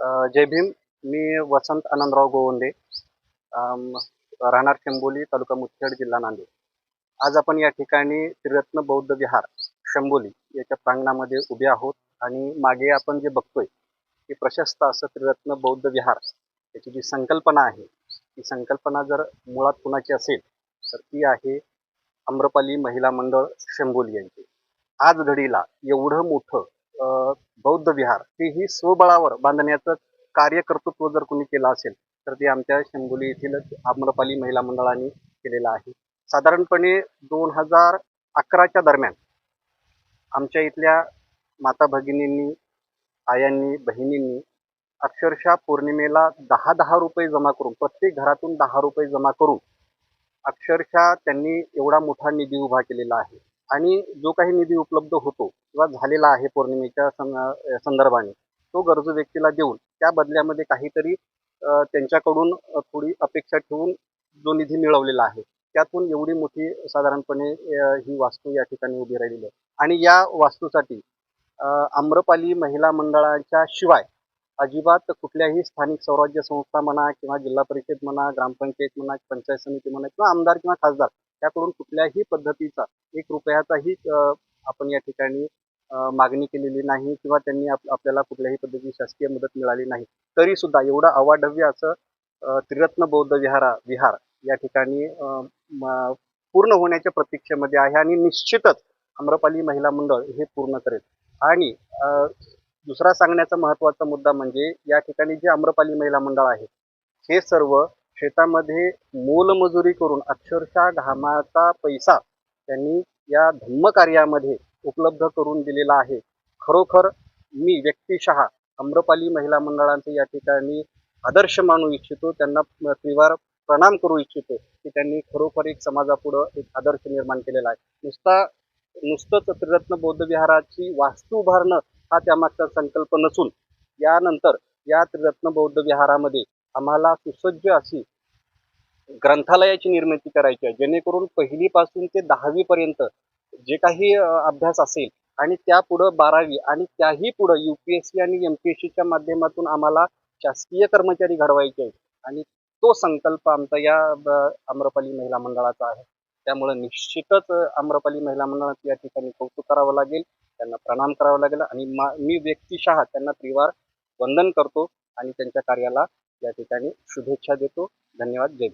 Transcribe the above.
जय भीम. मी वसंत आनंदराव गोवंदे राहणार शंभोली तालुका मुदखेड जिल्हा नांदेड. आज आपण या ठिकाणी त्रिरत्न बौद्ध विहार शंभोली याच्या प्रांगणामध्ये उभे आहोत आणि मागे आपण जे बघतोय की प्रशस्त असं त्रिरत्न बौद्ध विहार याची जी संकल्पना आहे ती संकल्पना जर मुळात कुणाची असेल तर ती आहे आम्रपाली महिला मंडळ शंभोली यांची. आज घडीला एवढं मोठं बौद्ध विहार तेही स्वबळावर बांधण्याचं कार्यकर्तृत्व जर कोणी केलं असेल तर ते आमच्या शेंगोली येथील आम्रपाली महिला मंडळाने केलेलं आहे. साधारणपणे दोन हजार अकराच्या दरम्यान आमच्या इथल्या माता भगिनींनी आयांनी बहिणींनी अक्षरशः पौर्णिमेला दहा दहा रुपये जमा करून प्रत्येक घरातून दहा रुपये जमा करून अक्षरशः त्यांनी एवढा मोठा निधी उभा केलेला आहे. आणि जो काही निधी उपलब्ध होतो किंवा झालेला आहे पौर्णिमेच्या सं संदर्भाने तो गरजू व्यक्तीला देऊन त्या बदल्यामध्ये काहीतरी त्यांच्याकडून थोडी अपेक्षा ठेवून जो निधी मिळवलेला आहे त्यातून एवढी मोठी साधारणपणे ही वास्तू या ठिकाणी उभी राहिलेली आहे. आणि या वास्तूसाठी आम्रपाली महिला मंडळाच्या शिवाय अजिबात कुठल्याही स्थानिक स्वराज्य संस्था म्हणा किंवा जिल्हा परिषद म्हणा ग्रामपंचायत म्हणा पंचायत समिती म्हणा किंवा आमदार किंवा खासदार त्याकडून कुठल्याही पद्धतीचा एक रुपयाचाही आपण या ठिकाणी मागणी केलेली नाही किंवा त्यांनी आप आपल्याला कुठल्याही पद्धतीची शासकीय मदत मिळाली नाही. तरी सुद्धा एवढं अवाढव्य असं त्रिरत्न बौद्ध विहारा विहार या ठिकाणी पूर्ण होण्याच्या प्रतीक्षेमध्ये आहे आणि निश्चितच आम्रपाली महिला मंडळ हे पूर्ण करेल. आणि दुसरा सांगण्याचा महत्त्वाचा मुद्दा म्हणजे या ठिकाणी जे आम्रपाली महिला मंडळ आहे हे सर्व शेतामध्ये मोलमजुरी करून अक्षरशः घामाचा पैसा त्यांनी या धम्मकार्यामध्ये उपलब्ध करून दिलेला आहे. खरोखर मी व्यक्तिशः आम्रपाली महिला मंडळांचे या ठिकाणी आदर्श मानू इच्छितो. त्यांना त्रिवार प्रणाम करू इच्छितो की त्यांनी खरोखर एक समाजापुढं एक आदर्श निर्माण केलेला आहे. नुसता नुसतंच त्रिरत्न बौद्ध विहाराची वास्तू उभारणं हा त्यामागचा संकल्प नसून यानंतर या त्रिरत्न बौद्ध विहारामध्ये आम्हाला सुसज्ज अशी ग्रंथालयाची निर्मिती करायची आहे. जेणेकरून पहिलीपासून ते दहावीपर्यंत जे काही अभ्यास असेल आणि त्यापुढं बारावी आणि त्याही पुढं यू पी एस सी आणि एम पी एस सीच्या माध्यमातून आम्हाला शासकीय कर्मचारी घडवायचे आहेत. आणि तो संकल्प आमचा या आम्रपाली महिला मंडळाचा आहे. त्यामुळे निश्चितच आम्रपाली महिला मंडळाचं या ठिकाणी कौतुक करावं लागेल त्यांना प्रणाम करावा लागेल आणि मा मी व्यक्तिशः त्यांना त्रिवार वंदन करतो आणि त्यांच्या कार्याला या ठिकाणी शुभेच्छा देतो. धन्यवाद. जय